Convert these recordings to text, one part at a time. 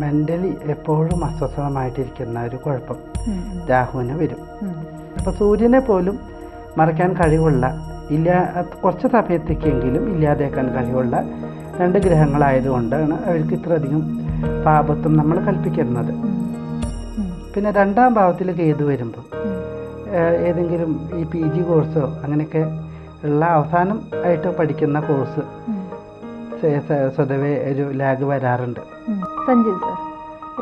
Mentally എപ്പോഴും അസ്വസ്ഥമായിട്ടിരിക്കുന്ന ഒരു കുഴപ്പം. രാഹുവിന് വരും. അപ്പൊ അപ്പോൾ സൂര്യനെ പോലും മറയ്ക്കാൻ കഴിവുള്ള ഇല്ല കുറച്ച് സമയത്തേക്കെങ്കിലും ഇല്ലാതെയാക്കാൻ കഴിവുള്ള രണ്ട് ഗ്രഹങ്ങളായതുകൊണ്ടാണ് അവർക്ക് ഇത്രയധികം പാപത്വം നമ്മൾ കൽപ്പിക്കുന്നത്. പിന്നെ രണ്ടാം ഭാവത്തിൽ കേതു വരുമ്പോൾ ഏതെങ്കിലും ഈ പി ജി കോഴ്സോ അങ്ങനെയൊക്കെ ഉള്ള അവസാനം ആയിട്ട് പഠിക്കുന്ന കോഴ്സ് സ്വതവേ ഒരു ലാഗ് വരാറുണ്ട്. സഞ്ജീവ് സർ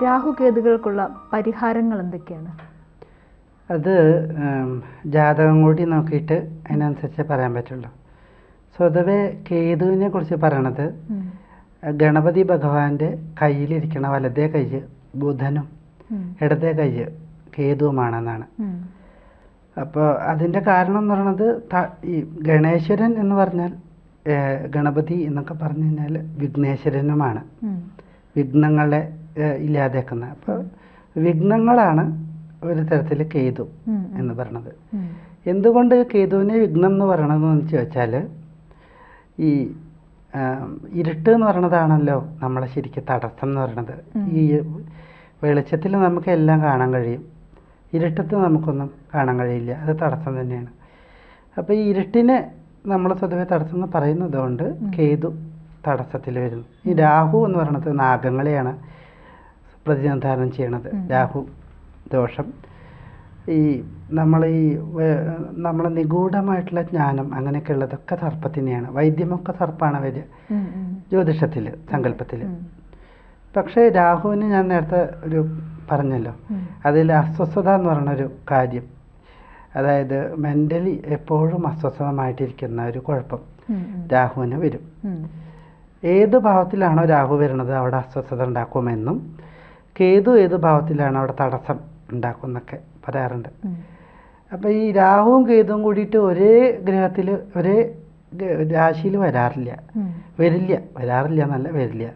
രാഹുകേതുകൾക്കുള്ള പരിഹാരങ്ങൾ എന്തൊക്കെയാണ്? അത് ജാതകം കൂടി നോക്കിയിട്ട് അതിനനുസരിച്ച് പറയാൻ പറ്റുള്ളൂ. സ്വതവേ കേതുവിനെ കുറിച്ച് പറയണത് ഗണപതി ഭഗവാന്റെ കയ്യിലിരിക്കണ വലതേ കൈ ബുധനും ഇടത്തെ ഇടതേ കൈ കേതുവുമാണെന്നാണ്. അപ്പോൾ അതിന്റെ കാരണം എന്ന് പറയുന്നത് ഈ ഗണേശ്വരൻ എന്ന് പറഞ്ഞാൽ ഗണപതി എന്നൊക്കെ പറഞ്ഞു കഴിഞ്ഞാൽ വിഘ്നേശ്വരനുമാണ്. വിഘ്നങ്ങളെ ഇല്ലാതാക്കുന്ന അപ്പോൾ വിഘ്നങ്ങളാണ് ഒരു തരത്തിൽ കേതു എന്ന് പറയണത്. എന്തുകൊണ്ട് കേതുവിനെ വിഘ്നം എന്ന് പറയണതെന്ന് ചോദിച്ചാൽ ഈ ഇരുട്ട് എന്ന് പറയണതാണല്ലോ നമ്മളെ ശരിക്കും തടസ്സം എന്ന് പറയണത്. ഈ വെളിച്ചത്തിൽ നമുക്ക് എല്ലാം കാണാൻ കഴിയും. ഇരുട്ടത്ത് നമുക്കൊന്നും കാണാൻ കഴിയില്ല. അത് തടസ്സം തന്നെയാണ്. അപ്പോൾ ഈ ഇരുട്ടിനെ നമ്മൾ സ്വതവേ തടസ്സം എന്ന് പറയുന്നത് കൊണ്ട്. കേതു തടസ്സത്തിൽ വരും. ഈ രാഹു എന്ന് പറയുന്നത് നാഗങ്ങളെയാണ് പ്രതിനിധാനം ചെയ്യണത്. രാഹു ദോഷം. ഈ നമ്മൾ ഈ നമ്മൾ നിഗൂഢമായിട്ടുള്ള ജ്ഞാനം അങ്ങനെയൊക്കെ ഉള്ളതൊക്കെ സർപ്പത്തിനെയാണ്. വൈദ്യമൊക്കെ സർപ്പാണ് വരിക ഉം, ജ്യോതിഷത്തിൽ സങ്കല്പത്തിൽ പക്ഷേ രാഹുവിന് ഞാൻ നേരത്തെ ഒരു പറഞ്ഞല്ലോ. അതിൽ അസ്വസ്ഥത എന്ന് പറയുന്നൊരു കാര്യം. അതായത് മെന്റലി എപ്പോഴും അസ്വസ്ഥമായിട്ടിരിക്കുന്ന ഒരു കുഴപ്പം രാഹുവിന് വരും. ഏത് ഭാവത്തിലാണോ രാഹു വരുന്നത് അവിടെ അസ്വസ്ഥത ഉണ്ടാക്കുമെന്നും കേതു ഏത് ഭാവത്തിലാണ് അവിടെ തടസ്സം ഉണ്ടാക്കുമെന്നൊക്കെ പറയാറുണ്ട്. അപ്പോൾ ഈ രാഹുവും കേതുവും കൂടിയിട്ട് ഒരേ ഗ്രഹത്തിൽ ഒരേ രാശിയിൽ വരാറില്ല. വരില്ല. വരാറില്ല എന്നല്ല വരില്ല.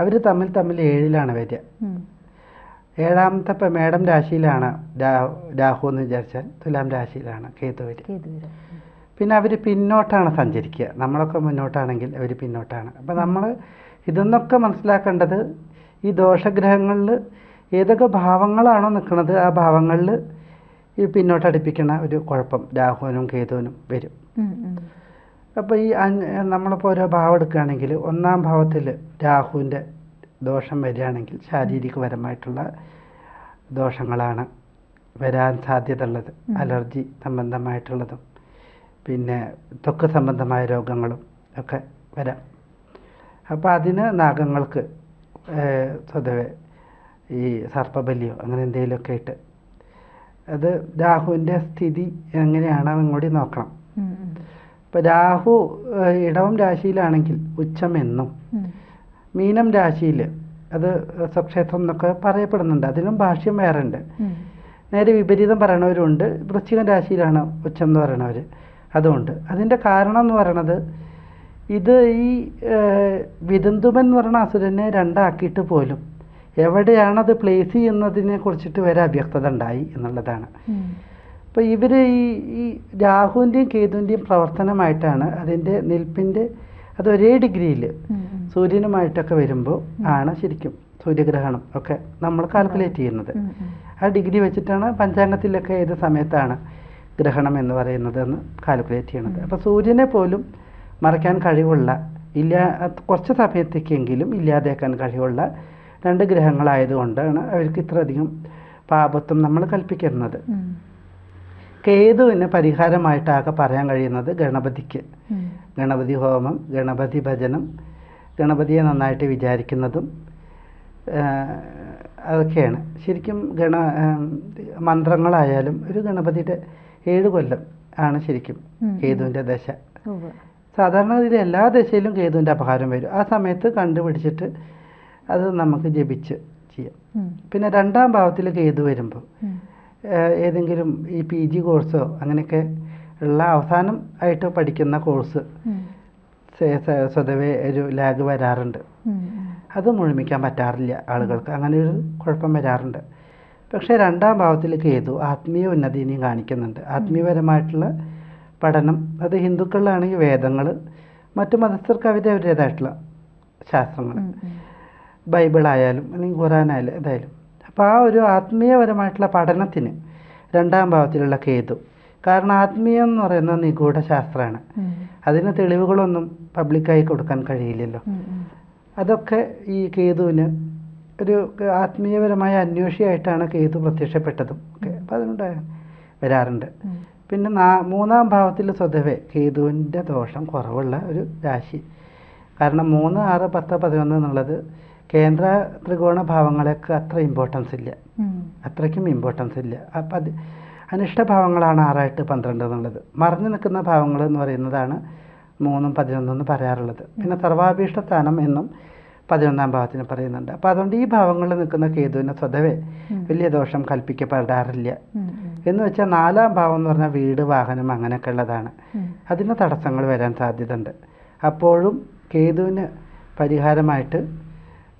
അവർ തമ്മിൽ തമ്മിൽ ഏഴിലാണ് വരിക. ഏഴാമത്തെ ഇപ്പം മേഡം രാശിയിലാണ് രാഹു രാഹു എന്ന് വിചാരിച്ചാൽ തുലാം രാശിയിലാണ് കേതു വരിക. പിന്നെ അവർ പിന്നോട്ടാണ് സഞ്ചരിക്കുക. നമ്മളൊക്കെ മുന്നോട്ടാണെങ്കിൽ അവർ പിന്നോട്ടാണ്. അപ്പം നമ്മൾ ഇതെന്നൊക്കെ മനസ്സിലാക്കേണ്ടത് ഈ ദോഷഗ്രഹങ്ങളിൽ ഏതൊക്കെ ഭാവങ്ങളാണോ നിൽക്കുന്നത് ആ ഭാവങ്ങളിൽ ഈ പിന്നോട്ടടിപ്പിക്കുന്ന ഒരു കുഴപ്പം. രാഹുവിനും കേതുവിനും വരും. അപ്പോൾ ഈ നമ്മളിപ്പോൾ ഓരോ ഭാവം എടുക്കുകയാണെങ്കിൽ ഒന്നാം ഭാവത്തിൽ രാഹുവിന്റെ ദോഷം വരികയാണെങ്കിൽ ശാരീരികപരമായിട്ടുള്ള ദോഷങ്ങളാണ് വരാൻ സാധ്യതയുള്ളത്. ഉള്ളത് അലർജി സംബന്ധമായിട്ടുള്ളതും. പിന്നെ ത്വക്ക് സംബന്ധമായ രോഗങ്ങളും ഒക്കെ വരാം. അപ്പോൾ അതിന് നാഗങ്ങൾക്ക് സ്വതവേ ഈ സർപ്പബലിയോ അങ്ങനെ എന്തെങ്കിലുമൊക്കെ ഇട്ട് അത് രാഹുവിന്റെ സ്ഥിതി എങ്ങനെയാണെന്നും കൂടി നോക്കണം. ഉം, രാഹു ഇടവം രാശിയിലാണെങ്കിൽ ഉച്ചമെന്നും എന്നും മീനം രാശിയിൽ അത് സ്വക്ഷേത്രം എന്നൊക്കെ പറയപ്പെടുന്നുണ്ട്. അതിനും ഭാഷ്യം വേറെ ഉണ്ട് നേരെ വിപരീതം പറയണവരുണ്ട്. വൃശ്ചികം രാശിയിലാണ് ഉച്ചം എന്ന് പറയണവർ അതുകൊണ്ട് അതിന്റെ കാരണം എന്ന് പറയണത് ഇത് ഈ വിതന്തുമൻ എന്ന് പറയുന്ന അസുരനെ രണ്ടാക്കിയിട്ട് പോലും എവിടെയാണത് പ്ലേസ് ചെയ്യുന്നതിനെ കുറിച്ചിട്ട് വരെ അവ്യക്തത ഉണ്ടായി എന്നുള്ളതാണ്. അപ്പോൾ ഇവർ ഈ ഈ രാഹുവിന്റെയും കേതുവിന്റെയും പ്രവർത്തനമായിട്ടാണ് അതിന്റെ നിൽപ്പിന്റെ അത് ഒരേ ഡിഗ്രിയിൽ സൂര്യനുമായിട്ടൊക്കെ വരുമ്പോൾ ആണ് ശരിക്കും സൂര്യഗ്രഹണം ഒക്കെ നമ്മൾ കാൽക്കുലേറ്റ് ചെയ്യുന്നത്. ആ ഡിഗ്രി വെച്ചിട്ടാണ് പഞ്ചാംഗത്തിലൊക്കെ ഏത് സമയത്താണ് ഗ്രഹണം എന്ന് പറയുന്നത് എന്ന് കാൽക്കുലേറ്റ് ചെയ്യണത്. അപ്പോൾ സൂര്യനെ പോലും മറയ്ക്കാൻ കഴിവുള്ള ഇല്ല കുറച്ച് സമയത്തേക്കെങ്കിലും ഇല്ലാതെയാക്കാൻ കഴിവുള്ള രണ്ട് ഗ്രഹങ്ങളായതുകൊണ്ടാണ് അവർക്ക് ഇത്രയധികം പാപത്വം നമ്മൾ കൽപ്പിക്കുന്നത്. കേതുവിന് പരിഹാരമായിട്ടാകെ പറയാൻ കഴിയുന്നത് ഗണപതിക്ക്. ഗണപതി ഹോമം ഗണപതി ഭജനം ഗണപതിയെ നന്നായിട്ട് വിചാരിക്കുന്നതും അതൊക്കെയാണ്. ശരിക്കും ഗണ മന്ത്രങ്ങളായാലും ഒരു ഗണപതിയുടെ ഏഴ് കൊല്ലം ആണ് ശരിക്കും കേതുവിന്റെ കേതുവിന്റെ ദശ. സാധാരണ ഇതിൽ എല്ലാ ദശയിലും കേതുവിന്റെ അപഹാരം വരും. ആ സമയത്ത് കണ്ടുപിടിച്ചിട്ട് അത് നമുക്ക് ജപിച്ച് ചെയ്യാം. പിന്നെ രണ്ടാം ഭാവത്തിൽ കേതു വരുമ്പോൾ ഏതെങ്കിലും ഈ പി ജി കോഴ്സോ അങ്ങനെയൊക്കെ ഉള്ള അവസാനം ആയിട്ട് പഠിക്കുന്ന കോഴ്സ് സ്വതവേ ഒരു ലാഗ് വരാറുണ്ട്. അത് മുഴുമിക്കാൻ പറ്റാറില്ല ആളുകൾക്ക്. അങ്ങനെ ഒരു കുഴപ്പം വരാറുണ്ട്. പക്ഷേ രണ്ടാം ഭാവത്തിൽ കേതു ആത്മീയ ഉന്നതിനെയും കാണിക്കുന്നുണ്ട്. ആത്മീയപരമായിട്ടുള്ള പഠനം അത് ഹിന്ദുക്കളിലാണെങ്കിൽ വേദങ്ങൾ മറ്റു മതസ്ഥർക്ക് അവരുടെ അവരുടേതായിട്ടുള്ള ശാസ്ത്രങ്ങൾ ബൈബിളായാലും അല്ലെങ്കിൽ ഖുറാനായാലും ഏതായാലും. അപ്പോൾ ആ ഒരു ആത്മീയപരമായിട്ടുള്ള പഠനത്തിന് രണ്ടാം ഭാവത്തിലുള്ള കേതു കാരണം ആത്മീയം എന്ന് പറയുന്നത് നിഗൂഢ ശാസ്ത്രമാണ്. അതിന് തെളിവുകളൊന്നും പബ്ലിക്കായി കൊടുക്കാൻ കഴിയില്ലല്ലോ. അതൊക്കെ ഈ കേതുവിന് ഒരു ആത്മീയപരമായ അന്വേഷിയായിട്ടാണ് കേതു പ്രത്യക്ഷപ്പെട്ടതും ഒക്കെ. അപ്പം അതുകൊണ്ട് വരാറുണ്ട്. പിന്നെ നാ മൂന്നാം ഭാവത്തിൽ സ്വതവേ കേതുവിന്റെ ദോഷം കുറവുള്ള ഒരു രാശി. കാരണം മൂന്ന് ആറ് പത്ത് പതിനൊന്ന് എന്നുള്ളത് കേന്ദ്ര ത്രികോണ ഭാവങ്ങളൊക്കെ അത്ര ഇമ്പോർട്ടൻസ് ഇല്ല. അത്രയ്ക്കും ഇമ്പോർട്ടൻസ് ഇല്ല. അപ്പം അത് അനിഷ്ടഭാവങ്ങളാണ് ആറായിട്ട് പന്ത്രണ്ട് എന്നുള്ളത്. മറഞ്ഞു നിൽക്കുന്ന ഭാവങ്ങൾ എന്ന് പറയുന്നതാണ് മൂന്നും പതിനൊന്നും എന്ന് പറയാറുള്ളത്. പിന്നെ സർവാഭീഷ്ട സ്ഥാനം എന്നും പതിനൊന്നാം ഭാവത്തിന് പറയുന്നുണ്ട്. അപ്പോൾ അതുകൊണ്ട് ഈ ഭാവങ്ങളിൽ നിൽക്കുന്ന കേതുവിന് സ്വതവേ വലിയ ദോഷം കൽപ്പിക്കപ്പെടാറില്ല. എന്ന് വെച്ചാൽ നാലാം ഭാവം എന്ന് പറഞ്ഞാൽ വീട് വാഹനം അങ്ങനെയൊക്കെ ഉള്ളതാണ്. അതിന് തടസ്സങ്ങൾ വരാൻ സാധ്യതയുണ്ട്. അപ്പോഴും കേതുവിന് പരിഹാരമായിട്ട്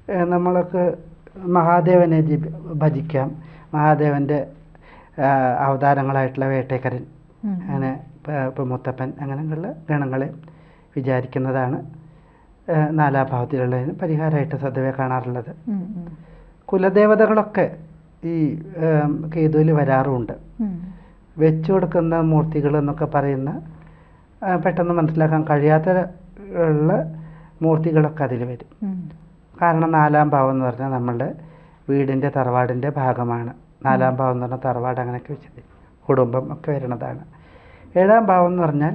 നമ്മളൊക്കെ നമ്മൾക്ക് മഹാദേവനെ ജി ഭജിക്കാം. മഹാദേവന്റെ അവതാരങ്ങളായിട്ടുള്ള വേട്ടേക്കരൻ അങ്ങനെ ഇപ്പം മുത്തപ്പൻ അങ്ങനെയുള്ള ഗണങ്ങളെ വിചാരിക്കുന്നതാണ്. ഏഹ്, നാലാം ഭാവത്തിലുള്ളതിന് പരിഹാരമായിട്ട് സദ്യവെ കാണാറുള്ളത്. കുലദേവതകളൊക്കെ ഈ കേതുവിൽ വരാറുമുണ്ട്. വെച്ചു കൊടുക്കുന്ന മൂർത്തികൾ എന്നൊക്കെ പറയുന്ന പെട്ടെന്ന് മനസ്സിലാക്കാൻ കഴിയാത്ത ഉള്ള മൂർത്തികളൊക്കെ അതിൽ വരും. കാരണം നാലാം ഭാവം എന്ന് പറഞ്ഞാൽ നമ്മളുടെ വീടിന്റെ തറവാടിന്റെ ഭാഗമാണ്. നാലാം ഭാവം എന്ന് പറഞ്ഞാൽ തറവാട് അങ്ങനെയൊക്കെ വെച്ചത് കുടുംബം ഒക്കെ വരുന്നതാണ്. ഏഴാം ഭാവം എന്ന് പറഞ്ഞാൽ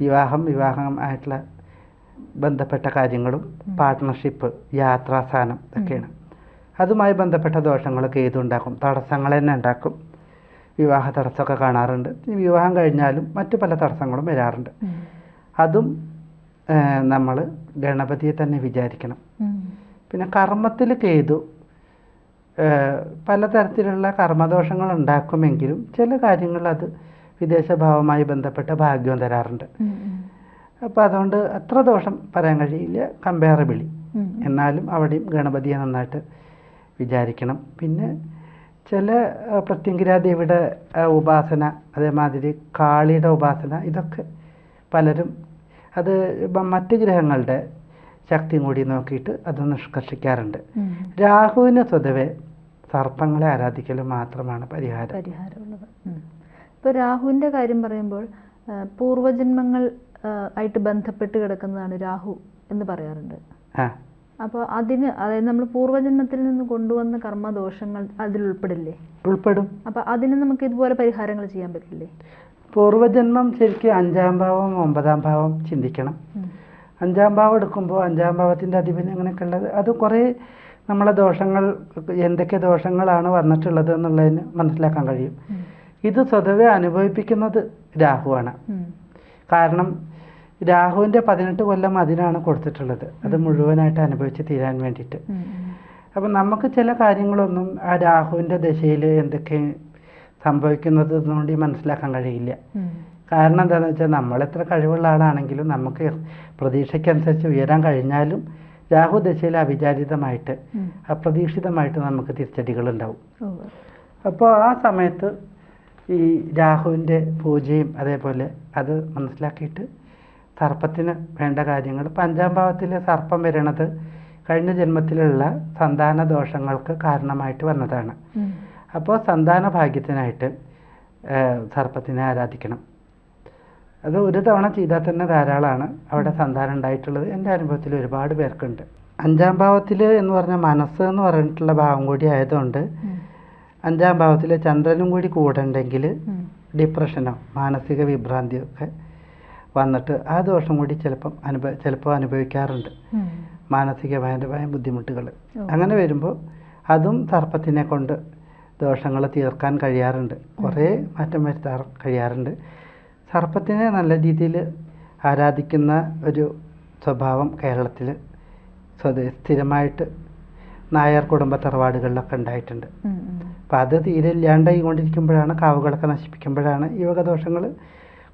വിവാഹം വിവാഹം ആയിട്ടുള്ള ബന്ധപ്പെട്ട കാര്യങ്ങളും പാർട്ട്ണർഷിപ്പ് യാത്രാസ്ഥാനം ഒക്കെയാണ് അതുമായി ബന്ധപ്പെട്ട ദോഷങ്ങളൊക്കെ ഏതുണ്ടാക്കും തടസ്സങ്ങൾ തന്നെ ഉണ്ടാക്കും. വിവാഹ തടസ്സമൊക്കെ കാണാറുണ്ട്. ഈ വിവാഹം കഴിഞ്ഞാലും മറ്റു പല തടസ്സങ്ങളും വരാറുണ്ട്. അതും നമ്മൾ ഗണപതിയെ തന്നെ വിചാരിക്കണം. പിന്നെ കർമ്മത്തിൽ കേതു പലതരത്തിലുള്ള കർമ്മദോഷങ്ങൾ ഉണ്ടാക്കുമെങ്കിലും ചില കാര്യങ്ങൾ അത് വിദേശഭാവമായി ബന്ധപ്പെട്ട ഭാഗ്യം തരാറുണ്ട്. അപ്പോൾ അതുകൊണ്ട് അത്ര ദോഷം പറയാൻ കഴിയില്ല. കമ്പയറബിളി. എന്നാലും അവിടെയും ഗണപതിയെ നന്നായിട്ട് വിചാരിക്കണം. പിന്നെ ചില പ്രത്യങ്കിരാദേവിയുടെ ഉപാസന അതേമാതിരി കാളിയുടെ ഉപാസന ഇതൊക്കെ പലരും അത് മറ്റു ഗ്രഹങ്ങളുടെ ശക്തിയും കൂടി നോക്കിയിട്ട് അത് നിഷ്കർഷിക്കാറുണ്ട്. രാഹുവിന് സ്വതവേ സർപ്പങ്ങളെ ആരാധിക്കൽ മാത്രമാണ് പരിഹാരം. പരിഹാരമുള്ളത്. ഇപ്പോൾ രാഹുവിന്റെ കാര്യം പറയുമ്പോൾ പൂർവജന്മങ്ങൾ ആയിട്ട് ബന്ധപ്പെട്ട് കിടക്കുന്നതാണ് രാഹു എന്ന് പറയാറുണ്ട്. അപ്പൊ അപ്പോൾ അതിന് അതായത് നമ്മൾ പൂർവജന്മത്തിൽ നിന്ന് കൊണ്ടുവന്ന കർമ്മദോഷങ്ങൾ അതിൽ ഉൾപ്പെടില്ലേ? ഉൾപ്പെടും. അപ്പോൾ അതിന് നമുക്ക് ഇതുപോലെ പരിഹാരങ്ങൾ ചെയ്യാൻ പറ്റില്ലേ? പൂർവജന്മം ശരിക്കും അഞ്ചാം ഭാവം ഒമ്പതാം ഭാവം ചിന്തിക്കണം. അഞ്ചാം ഭാവം എടുക്കുമ്പോൾ അഞ്ചാം ഭാവത്തിന്റെ അധിപൻ അങ്ങനെയൊക്കെ ഉള്ളത് അത് കുറേ നമ്മളെ ദോഷങ്ങൾ എന്തൊക്കെ ദോഷങ്ങളാണ് വന്നിട്ടുള്ളത് എന്നുള്ളതിന് മനസ്സിലാക്കാൻ കഴിയും. ഇത് സ്വതവേ അനുഭവിപ്പിക്കുന്നത് രാഹുവാണ്. കാരണം രാഹുവിന്റെ പതിനെട്ട് കൊല്ലം അതിനാണ് കൊടുത്തിട്ടുള്ളത്. അത് മുഴുവനായിട്ട് അനുഭവിച്ച് തീരാൻ വേണ്ടിയിട്ട്. അപ്പം നമുക്ക് ചില കാര്യങ്ങളൊന്നും ആ രാഹുവിന്റെ ദശയിൽ എന്തൊക്കെ സംഭവിക്കുന്നത് എന്നുകൊണ്ട് മനസ്സിലാക്കാൻ കഴിയില്ല. കാരണം എന്താണെന്ന് വെച്ചാൽ നമ്മൾ എത്ര കഴിവുള്ള ആളാണെങ്കിലും നമുക്ക് പ്രതീക്ഷയ്ക്കനുസരിച്ച് ഉയരാൻ കഴിഞ്ഞാലും രാഹു ദശയിൽ അവിചാരിതമായിട്ട് അപ്രതീക്ഷിതമായിട്ട് നമുക്ക് തിരിച്ചടികൾ ഉണ്ടാവും അപ്പോൾ ആ സമയത്ത് ഈ രാഹുവിന്റെ പൂജയും അതേപോലെ അത് മനസ്സിലാക്കിയിട്ട് സർപ്പത്തിന് വേണ്ട കാര്യങ്ങൾ. പഞ്ചാം അഞ്ചാം ഭാവത്തിൽ സർപ്പം വരണത് കഴിഞ്ഞ ജന്മത്തിലുള്ള സന്താന ദോഷങ്ങൾക്ക് കാരണമായിട്ട് വന്നതാണ്. അപ്പോൾ സന്താന ഭാഗ്യത്തിനായിട്ട് സർപ്പത്തിനെ ആരാധിക്കണം. അത് ഒരു തവണ ചെയ്താൽ തന്നെ ധാരാളമാണ് അവിടെ സന്താനം ഉണ്ടായിട്ടുള്ളത്. എന്റെ അനുഭവത്തിൽ ഒരുപാട് പേർക്കുണ്ട്. അഞ്ചാം ഭാവത്തിൽ എന്ന് പറഞ്ഞാൽ മനസ്സ് എന്ന് പറഞ്ഞിട്ടുള്ള ഭാവം കൂടി ആയതുകൊണ്ട് അഞ്ചാം ഭാവത്തിൽ ചന്ദ്രനും കൂടി കൂടെ ഉണ്ടെങ്കിൽ ഡിപ്രഷനോ മാനസിക വിഭ്രാന്തിയോ ഒക്കെ വന്നിട്ട് ആ ദോഷം കൂടി ചിലപ്പം അനുഭവ ചിലപ്പോൾ അനുഭവിക്കാറുണ്ട്. മാനസികമായ ബുദ്ധിമുട്ടുകൾ അങ്ങനെ വരുമ്പോൾ അതും സർപ്പത്തിനെ കൊണ്ട് ദോഷങ്ങൾ തീർക്കാൻ കഴിയാറുണ്ട്. കുറേ മാറ്റം വരുത്താൻ കഴിയാറുണ്ട്. സർപ്പത്തിനെ നല്ല രീതിയിൽ ആരാധിക്കുന്ന ഒരു സ്വഭാവം കേരളത്തിൽ സ്വത സ്ഥിരമായിട്ട് നായർ കുടുംബ തറവാടുകളിലൊക്കെ ഉണ്ടായിട്ടുണ്ട്. അപ്പം അത് തീരെ ഇല്ലാണ്ടായി കൊണ്ടിരിക്കുമ്പോഴാണ് കാവുകളൊക്കെ നശിപ്പിക്കുമ്പോഴാണ് ഈ വക ദോഷങ്ങൾ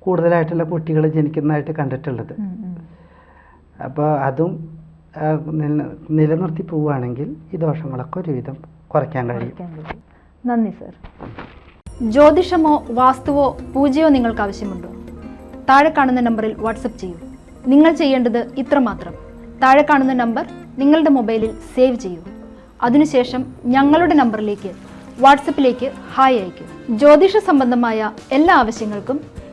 കൂടുതലായിട്ടുള്ള കുട്ടികൾ ജനിക്കുന്നതായിട്ട് കണ്ടിട്ടുള്ളത്. അപ്പോൾ അതും നിലനിർത്തി പോവുകയാണെങ്കിൽ ഈ ദോഷങ്ങളൊക്കെ ഒരുവിധം കുറയ്ക്കാൻ കഴിയും. നന്ദി സർ. ജ്യോതിഷമോ വാസ്തുവോ പൂജയോ നിങ്ങൾക്ക് ആവശ്യമുണ്ടോ? താഴെ കാണുന്ന നമ്പറിൽ വാട്സപ്പ് ചെയ്യൂ. നിങ്ങൾ ചെയ്യേണ്ടത് ഇത്രമാത്രം. താഴെ കാണുന്ന നമ്പർ നിങ്ങളുടെ മൊബൈലിൽ സേവ് ചെയ്യൂ. അതിനുശേഷം ഞങ്ങളുടെ നമ്പറിലേക്ക് വാട്സപ്പിലേക്ക് ഹായ് അയയ്ക്കും. ജ്യോതിഷ സംബന്ധമായ എല്ലാ ആവശ്യങ്ങൾക്കും